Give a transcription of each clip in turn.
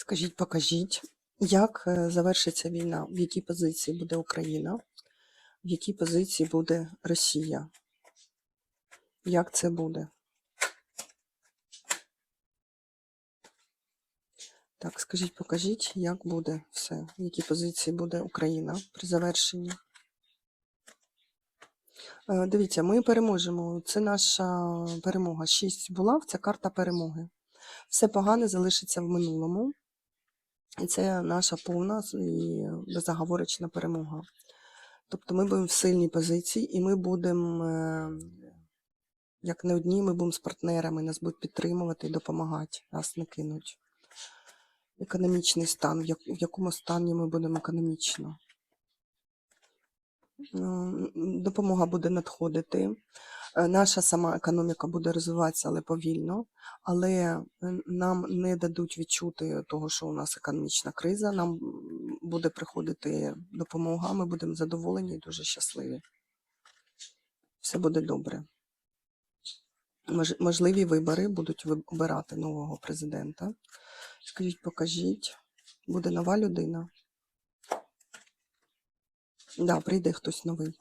Скажіть, покажіть, як е, завершиться війна, в якій позиції буде Україна, в якій позиції буде Росія? Як це буде? Так, скажіть, покажіть, як буде все, в якій позиції буде Україна при завершенні. Е, Дивіться, ми переможемо. Це наша перемога. Шість булав, це карта перемоги. Все погане залишиться в минулому. І це наша повна і беззаговорочна перемога. Тобто ми будемо в сильній позиції, і ми будемо, е, як не одні, ми будемо з партнерами, нас будуть підтримувати і допомагати, нас не кинуть. Економічний стан, в якому стані ми будемо економічно. М, Допомога буде надходити. Е, Наша сама економіка буде розвиватися, але повільно. Але е, нам не дадуть відчути того, що у нас економічна криза. Нам буде приходити допомога. Ми будемо задоволені і дуже щасливі. Все буде добре. Можливі вибори будуть ви- обирати нового президента. Скажіть, покажіть, буде нова людина. Да, прийде хтось новий.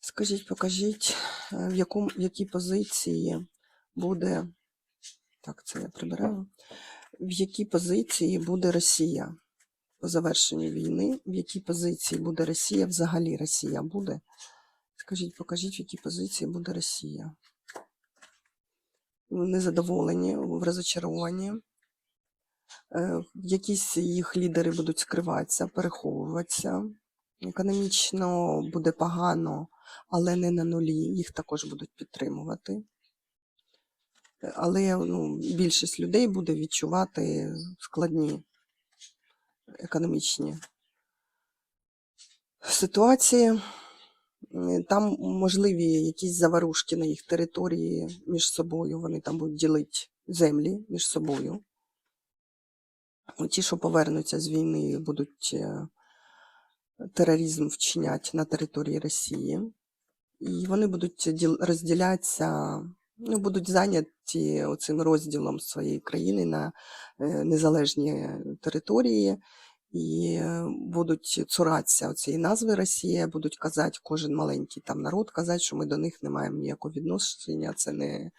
Скажіть, покажіть, е, в, якому, в якій позиції буде. Так, це я прибираю. В якій позиції буде Росія по завершенню війни? В якій позиції буде Росія? Взагалі Росія буде? Скажіть, покажіть, в якій позиції буде Росія? Незадоволені, в розочарованні. Е, Якісь їх лідери будуть скриватися, переховуватися. Економічно буде погано, але не на нулі. Їх також будуть підтримувати. Е, Але ну, більшість людей буде відчувати складні економічні ситуації. Е, Там можливі якісь заварушки на їх території між собою. Вони там будуть ділити землі між собою. Ті, що повернуться з війни, будуть е, тероризм вчинять на території Росії. І вони будуть розділятися, ну, будуть зайняті цим розділом своєї країни на е, незалежні території і е, будуть цуратися цієї назви Росія, будуть казати, кожен маленький там народ казати, що ми до них не маємо ніякого відношення, це не,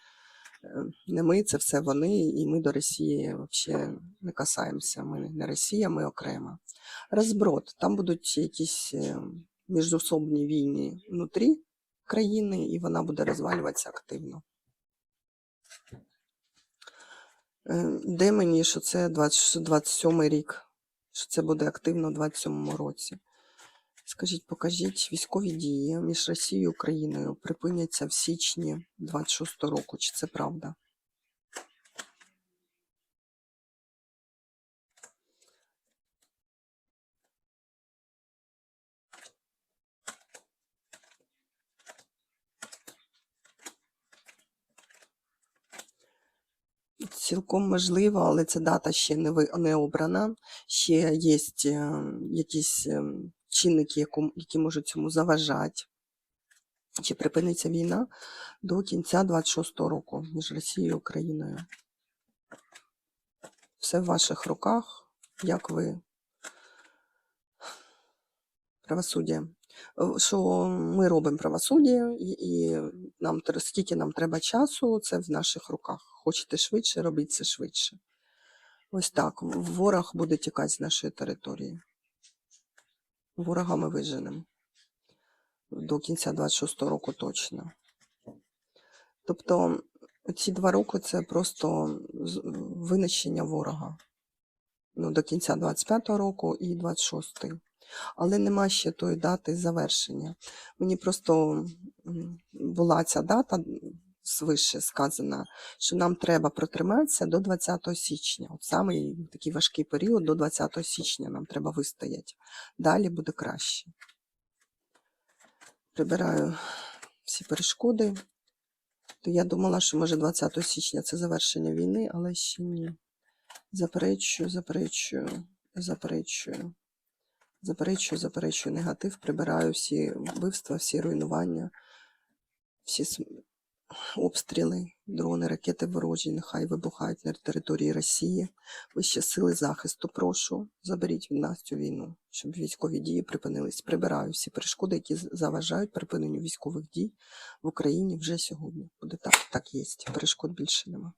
не ми, це все вони, і ми до Росії взагалі не касаємося. Ми не Росія, ми окремо. Розброд, там будуть якісь е, міжособні війни внутрі країни, і вона буде розвалюватися активно. Е, Де мені, що це 20 27 рік, що це буде активно у 27 році. Скажіть, покажіть, військові дії між Росією і Україною припиняться в січні 26 року. Чи це правда? Цілком можливо, але ця дата ще не, ви, не обрана. Ще є якісь е, чинники, які можуть цьому заважати. Чи припиниться війна до кінця 26-го року між Росією і Україною? Все в ваших руках, як ви правосуддя. Е, Що ми робимо правосуддя, і, нам скільки нам треба часу, це в наших руках. Хочете швидше, робіть це швидше. Ось так. Ворог буде тікати з нашої території. Ворога ми до кінця 26-го року точно. Тобто ці два роки це просто винищення ворога. Ну, до кінця 25-го року і 26-й. Але нема ще тої дати завершення. Мені просто була ця дата свише сказана, що нам треба протриматися до 20 січня. От самий такий важкий період до 20 січня нам треба вистояти. Далі буде краще. Прибираю всі перешкоди. То я думала, що може 20 січня це завершення війни, але ще ні. Заперечую, заперечую, заперечую. Заперечую, заперечую негатив, прибираю всі вбивства, всі руйнування, всі обстріли, дрони, ракети ворожі, нехай вибухають на території Росії. Вище сили захисту, прошу, заберіть від нас цю війну, щоб військові дії припинились. Прибираю всі перешкоди, які заважають припиненню військових дій в Україні вже сьогодні. Буде так, так є. Перешкод більше нема.